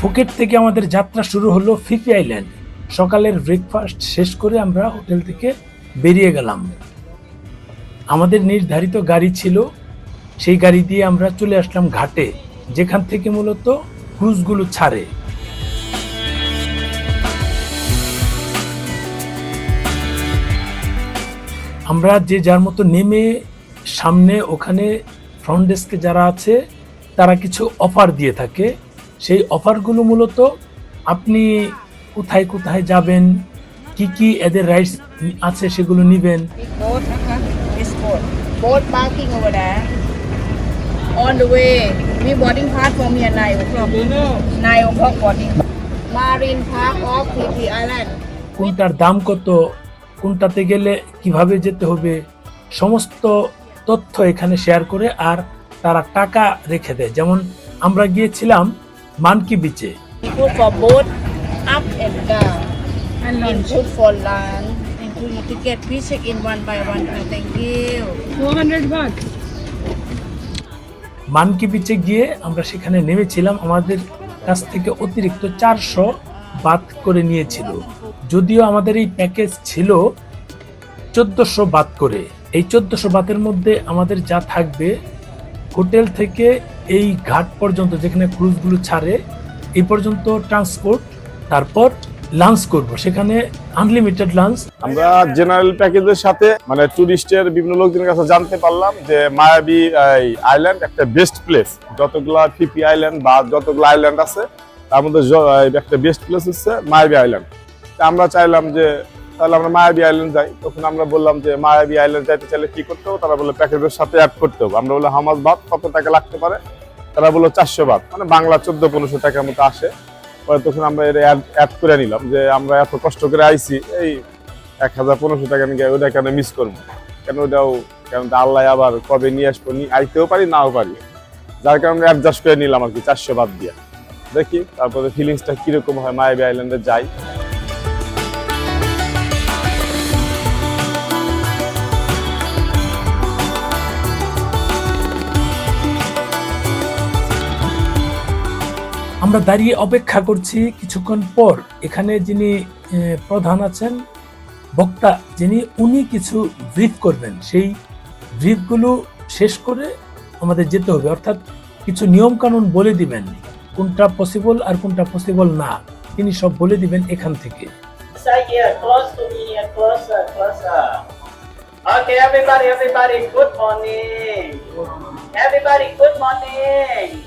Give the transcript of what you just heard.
Phuket থেকে আমাদের যাত্রা শুরু হলো ফিফি আইল্যান্ড। সকালের ব্রেকফাস্ট শেষ করে আমরা হোটেল থেকে বেরিয়ে গেলাম। আমাদের নির্ধারিত গাড়ি ছিল, সেই গাড়ি দিয়ে আমরা চলে আসলাম ঘাটে, যেখান থেকে মূলত ক্রুজগুলো ছাড়ে। আমরা যে যার মতো নেমে সামনে ওখানে ফ্রন্ট ডেস্কে যারা আছে তারা কিছু অফার দিয়ে থাকে। সেই অফারগুলো মূলত আপনি কোথায় কোথায় যাবেন কি কি এদের রাইটস আছে সেগুলো নেবেন। কোনটার দাম কত কোনটাতে গেলে কীভাবে যেতে হবে সমস্ত তথ্য এখানে শেয়ার করে আর তারা টাকা রেখে দেয় যেমন আমরা গিয়েছিলাম মানকি বিচে Input for boat up and down. And Input for land. Input your ticket. Please check in one by one. Thank you. 400 baht. Monkey বিচে গিয়ে আমরা সেখানে নেমেছিলাম আমাদের কাছ থেকে অতিরিক্ত চারশো বাদ করে নিয়েছিল যদিও আমাদের এই প্যাকেজ ছিল চোদ্দশো বাত করে। এই চোদ্দশো বাতের মধ্যে আমাদের যা থাকবে, হোটেল থেকে এই ঘাট পর্যন্ত যেখানে ক্রুজগুলো ছাড়ে এই পর্যন্ত ট্রান্সপোর্ট, তারপর লাঞ্চ করব। সেখানে আনলিমিটেড লাঞ্চ। আমরা জেনারেল প্যাকেজের সাথে মানে টুরিস্টের বিভিন্ন লোকজনের কাছে জানতে পারলাম যে মায়াবী আইল্যান্ড একটা বেস্ট প্লেস যতগুলা ফিপি আইল্যান্ড বা যতগুলো আইল্যান্ড আছে, তার মধ্যে একটা বেস্ট প্লেস হচ্ছে মায়াবী আইল্যান্ড আমরা চাইলাম যে তাহলে আমরা মায়াবী আইল্যান্ড যাই। তখন আমরা বললাম যে মায়াবী আইল্যান্ড যাইতে চাইলে কি করতে হবে? তারা বলল প্যাকেজের সাথে অ্যাড করতে হবে। আমরা বলে হামাজ বাদ কত টাকা লাগতে পারে? তারা বলল, চারশো বাদ মানে বাংলা চোদ্দ পনেরোশো টাকার মতো আসে। পরে তখন আমরা এর অ্যাড অ্যাড করে নিলাম যে আমরা এত কষ্ট করে আইছি, এই এক হাজার পনেরোশো টাকা নিয়ে ওটা কেন মিস করব? কেন ওটাও কেন আল্লাহ আবার কবে নিয়ে আসব? আইতেও পারি, নাও পারি। যার কারণে অ্যাডজাস্ট করে নিলাম আর কি, চারশো বাদ দিয়ে। দেখি, তারপরে ফিলিংসটা কীরকম হয় মায়াবী আইল্যান্ডে যাই। আমরা দাঁড়িয়ে অপেক্ষা করছি কিছুক্ষণ পর এখানে যিনি প্রধান আছেন বক্তা যিনি উনি কিছু ব্রিফ করবেন সেই ব্রিফগুলো শেষ করে আমাদের যেতে হবে অর্থাৎ কিছু নিয়ম কানুন বলে দিবেন কোনটা পসিবল আর কোনটা পসিবল না তিনি সব বলে দিবেন এখান থেকে closer, closer. Okay, everybody, everybody, good morning. Everybody, good morning.